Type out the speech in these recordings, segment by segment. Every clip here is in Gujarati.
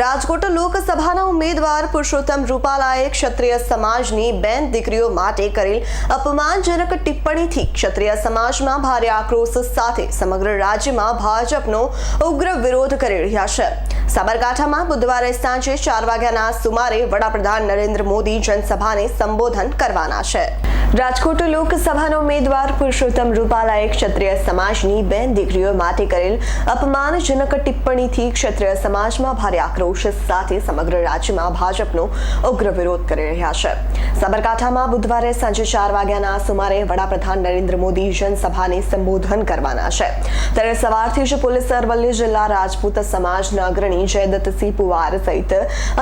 રાજકોટ લોકસભાના ઉમેદવાર પુરુષોત્તમ રૂપાલાએ ક્ષત્રિય સમાજની બેન દીકરીઓ માટે કરેલ અપમાનજનક ટિપ્પણીથી ક્ષત્રિય સમાજમાં ભારે આક્રોશ સાથે સમગ્ર રાજ્યમાં ભાજપનો ઉગ્ર વિરોધ કરી રહ્યા છે. સાબરકાંઠામાં બુધવારે સાંજે ચાર વાગ્યાના સુમારે વડાપ્રધાન નરેન્દ્ર મોદી જનસભાને સંબોધન કરવાના છે. રાજકોટ લોકસભાના ઉમેદવાર પુરુષોત્તમ રૂપાલાએ ક્ષત્રિય સમાજની બેન દીકરીઓ માટે કરેલ અપમાનજનક ટિપ્પણીથી ક્ષત્રિય સમાજમાં ભારે આક્રોશ સાથે સમગ્ર રાજ્યમાં ભાજપનો ઉગ્ર વિરોધ કરી રહ્યા છે. સાબરકાંઠામાં બુધવારે સાંજે ચાર વાગ્યાના સુમારે વડાપ્રધાન નરેન્દ્ર મોદી જનસભાને સંબોધન કરવાના છે. ત્યારે સવારથી જ પોલીસ અરવલ્લી જિલ્લા રાજપૂત સમાજના અગ્રણી જયદત્તસિંહ પુવાર સહિત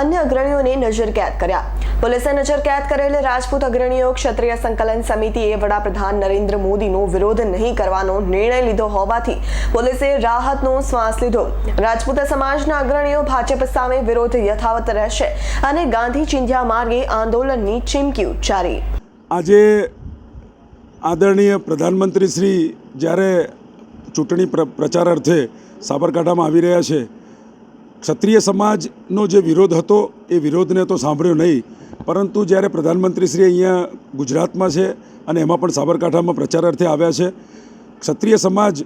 અન્ય અગ્રણીઓને નજરકેદ કર્યા. પોલીસે નજરકેદ કરેલ રાજપૂત અગ્રણીઓ ક્ષત્રિય સંકલન સમિતિએ વડાપ્રધાન નરેન્દ્ર મોદીનો વિરોધ નહીં કરવાનો નિર્ણય લીધો હોવાથી પોલીસે રાહતનો શ્વાસ લીધો. રાજપૂત સમાજના અગ્રણીઓ ભાજપ સામે વિરોધ યથાવત રહેશે અને ગાંધી ચિંધ્યા માર્ગે આંદોલનની ચીમકી ઉચ્ચારી. આજે આદરણીય પ્રધાનમંત્રી શ્રી જ્યારે ચૂંટણી પ્ર, પ્રચાર અર્થે સાબરકાંઠામાં આવી રહ્યા છે, ક્ષત્રિય સમાજનો જે વિરોધ હતો એ વિરોધને તો સાંભળ્યો નહીં. પરંતુ જ્યારે પ્રધાનમંત્રી શ્રી અહીંયા ગુજરાતમાં છે અને એમાં પણ સાબરકાંઠામાં પ્રચાર અર્થે આવ્યા છે, ક્ષત્રિય સમાજ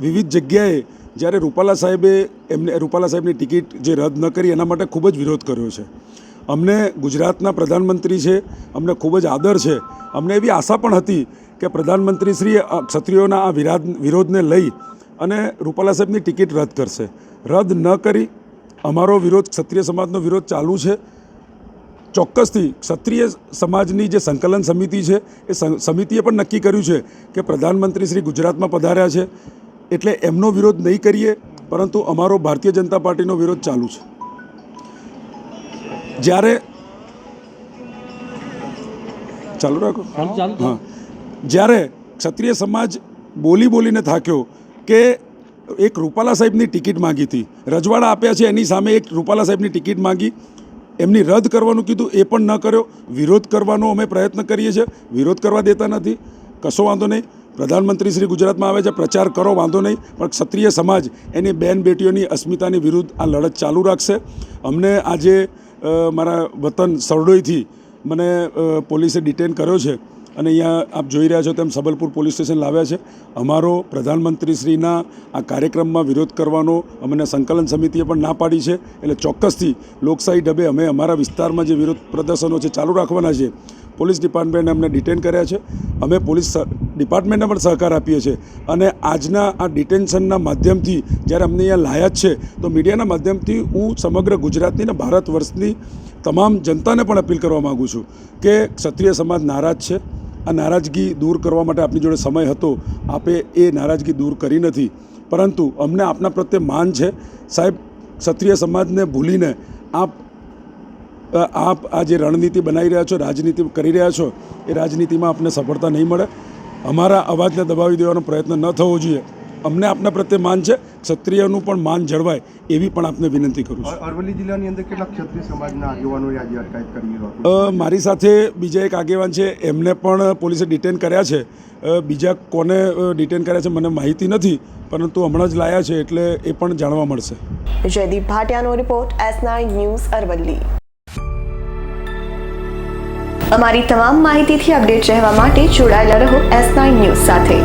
વિવિધ જગ્યાએ જ્યારે રૂપાલા સાહેબે એમને, રૂપાલા સાહેબની ટિકિટ જે રદ ન કરી એના માટે ખૂબ જ વિરોધ કર્યો છે. અમને ગુજરાતના પ્રધાનમંત્રી છે, અમને ખૂબ જ આદર છે. અમને એવી આશા પણ હતી કે પ્રધાનમંત્રી શ્રી ક્ષત્રિયોના આ વિરાદ, વિરોધને લઈ અને રૂપાલા સાહેબની ટિકિટ રદ કરશે. રદ ન કરી, અમારો વિરોધ, ક્ષત્રિય સમાજનો વિરોધ ચાલુ છે. ચોક્કસથી ક્ષત્રિય સમાજની જે સંકલન સમિતિ છે એ સમિતિએ પણ નક્કી કર્યું છે કે પ્રધાનમંત્રી શ્રી ગુજરાતમાં પધાર્યા છે. એટલે એમનો વિરોધ નહીં કરીએ પરંતુ અમારો ભારતીય જનતા પાર્ટીનો વિરોધ ચાલુ છે. જ્યારે ચાલુ રાખો. હા. જ્યારે ક્ષત્રિય સમાજ બોલી બોલીને થાક્યો કે એક રૂપાલા સાહેબની ટિકિટ માંગી હતી રજવાડા આપ્યા છે એની સામે એક રૂપાલા સાહેબની ટિકિટ માંગી એમની રદ કરવાનું કીધું, એ પણ ન કર્યો. વિરોધ કરવાનો અમે પ્રયત્ન કરીએ છીએ. વિરોધ કરવા દેતા નથી. કશો વાંધો નહીં. પ્રધાનમંત્રી શ્રી ગુજરાતમાં આવે છે. પ્રચાર કરો, વાંધો નહીં. પણ ક્ષત્રિય સમાજ એની બેન બેટીઓની અસ્મિતાની વિરુદ્ધ આ લડત ચાલુ રાખશે. અમને આજે મારા વતન સરડોઈથી મને પોલીસે ડિટેન કર્યો છે. અને અહીંયા આપ જોઈ રહ્યા છો તેમ સબલપુર પોલીસ સ્ટેશન લાવ્યા છે. અમારો પ્રધાનમંત્રીશ્રીના આ કાર્યક્રમમાં વિરોધ કરવાનો અમને સંકલન સમિતિએ પણ ના પાડી છે. એટલે ચોક્કસથી લોકશાહી ઢબે અમે અમારા વિસ્તારમાં જે વિરોધ પ્રદર્શનો છે ચાલુ રાખવાના છે, પોલીસ ડિપાર્ટમેન્ટે અમને ડિટેન કર્યા છે. અમે પોલીસ ડિપાર્ટમેન્ટને પણ સહકાર આપીએ છીએ. અને આજના આ ડિટેન્શનના માધ્યમથી જ્યારે અમને અહીંયા લાયા જ છે, તો મીડિયાના માધ્યમથી હું સમગ્ર ગુજરાતની અને ભારત વર્ષની તમામ જનતાને પણ અપીલ કરવા માગું છું કે ક્ષત્રિય સમાજ નારાજ છે. આ નારાજગી દૂર કરવા માટે આપની જોડે સમય હતો. આપે એ નારાજગી દૂર કરી નથી. પરંતુ અમને આપના પ્રત્યે માન છે. સાહેબ, ક્ષત્રિય સમાજને ભૂલીને આપ આપ આ જે રણનીતિ બનાવી રહ્યા છો, રાજનીતિ કરી રહ્યા છો, એ રાજનીતિમાં આપને સફળતા નહીં મળે. અમારા અવાજને દબાવી દેવાનો પ્રયત્ન ન થવો જોઈએ. અમને આપના પ્રત્યે માન છે ક્ષત્રિયનું પણ માન જળવાય એવી પણ આપને વિનંતી કરું છું. અરવલ્લી જિલ્લાની અંદર કેટલાક ક્ષત્રિય સમાજના આગેવાનોએ આજે અટકાયત કરી મારી સાથે બીજા એક આગેવાન છે એમને પણ પોલીસે ડિટેન કર્યા છે. બીજા કોને ડિટેન કર્યા છે મને માહિતી નથી પરંતુ હમણાં જ લાયા છે એટલે એ પણ જાણવા મળશે. Jaydeep ભાટિયાનો report S nine news Aravalli. અમારી તમામ માહિતીથી અપડેટ રહેવા માટે જોડાયેલા રહો એસ નાઇન ન્યૂઝ સાથે.